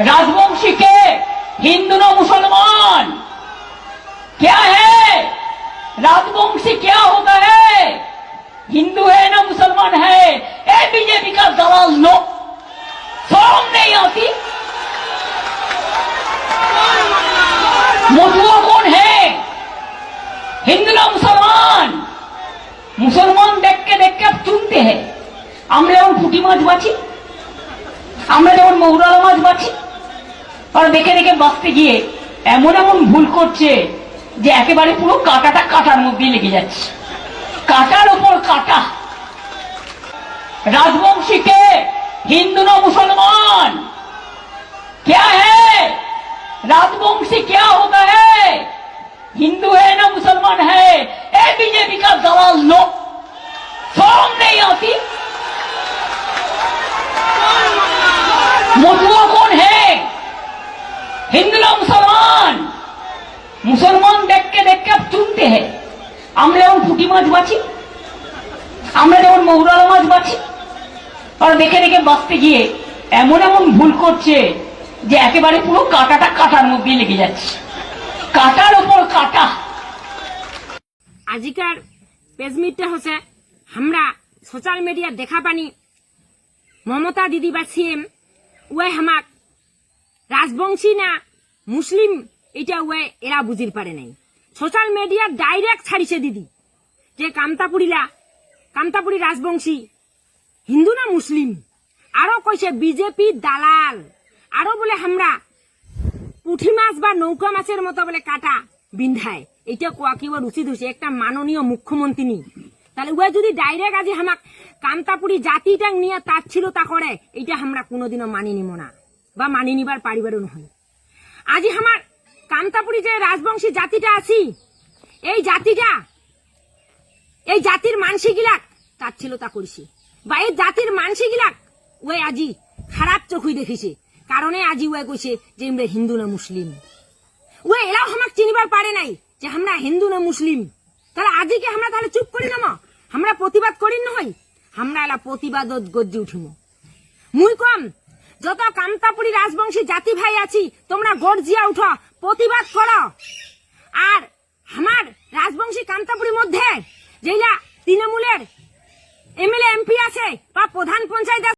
राजवंशी के हिंदू न मुसलमान क्या है राजवंशी क्या होता है हिंदू है ना मुसलमान है ए बीजेपी का दलाल लोग शर्म नहीं आती मथुआ कौन है हिंदू ना मुसलमान মুসলমান দেখকে দেখকে চুনতে হয় আমরা যেমন পুঁটি মাছ বাছি আমরা যেমন মৌরালা মাছ বাছি আর দেখে দেখে বাঁচতে গিয়ে এমন এমন ভুল করছে যে একেবারে পুরো কাঁটাটা কাটার মধ্যে লেগে যাচ্ছে কাটার ওপর কাটা राजवंशी के हिंदू न मुसलमान क्या है राजवंशी क्या होता है हिंदू है ना मुसलमान है ए बीजेपी का दलाल लोग शर्म नहीं आती मथुआ कौन है हिंदू ना मुसलमान মুসলমান দেখকে দেখকে চুনতে হয় আমরা যেমন পুঁটি মাছ বাছি আমরা যেমন মৌরালা মাছ বাছি আর দেখে দেখে বাঁচতে গিয়ে এমন এমন ভুল করছে যে একেবারে পুরো কাঁটাটা কাটার মধ্যে লেগে যাচ্ছে কাটার ওপর কাটা আজিকার পেজমিটটা হচ্ছে আমরা সোশ্যাল মিডিয়া দেখা পানি মমতা দিদি বা সিএম ওয়ে হামাক রাজবংশী না মুসলিম, এটা ওয়ে এরা বুঝির পারে নাই। সোশ্যাল মিডিয়া ডাইরেক্ট ছাড়িছে দিদি। যে কামতাপুরিলা কামতাপুরি রাজবংশী, হিন্দু না মুসলিম? আরও কইছে বিজেপি দালাল। আরও বলে আমরা পুঁঠি মাছ বা নৌকা মাছের মতো বলে কাটা বিন্ধায়। এটা কোয়া কি উচিত হয়েছে একটা মাননীয় মুখ্যমন্ত্রী তাহলে ওয়া যদি ডাইরেক্ট আজি আমাক কান্তাপুরি জাতিটা নিয়ে তার ছিল তা করে এটা আমরা কোনোদিনও মানি নিব না। বা মানি নিবার পারিবারও নহয়। আজি আমার কান্তাপুরি যে রাজবংশী জাতিটা আছি, এই জাতিটা, এই জাতির মানসি গিলাক তার ছিল তা করিছি। বা এই জাতির মানসি গিলাক ওই আজি খারাপ চোখই দেখিছে। কারণে আজি ওয়ে কইছে যে আমরা হিন্দু না মুসলিম। ওয়ে এরাও আমাকে চিনিবার পারে নাই যে আমরা হিন্দু না মুসলিম। তাহলে আজিকে আমরা তাহলে চুপ করি না আমরা প্রতিবাদ করি নহয়? আমরা এলা প্রতিবাদ গজ্জি উঠিম। মুই কম যত কামতাপুরি রাজবংশী জাতি ভাই আছি, তোমরা গর্জিয়া উঠো, প্রতিবাদ করো। আর আমার রাজবংশী কামতাপুরির মধ্যে, যেইলা তৃণমূলের এমএলএ, এমপি আছে, বা প্রধান পঞ্চায়েত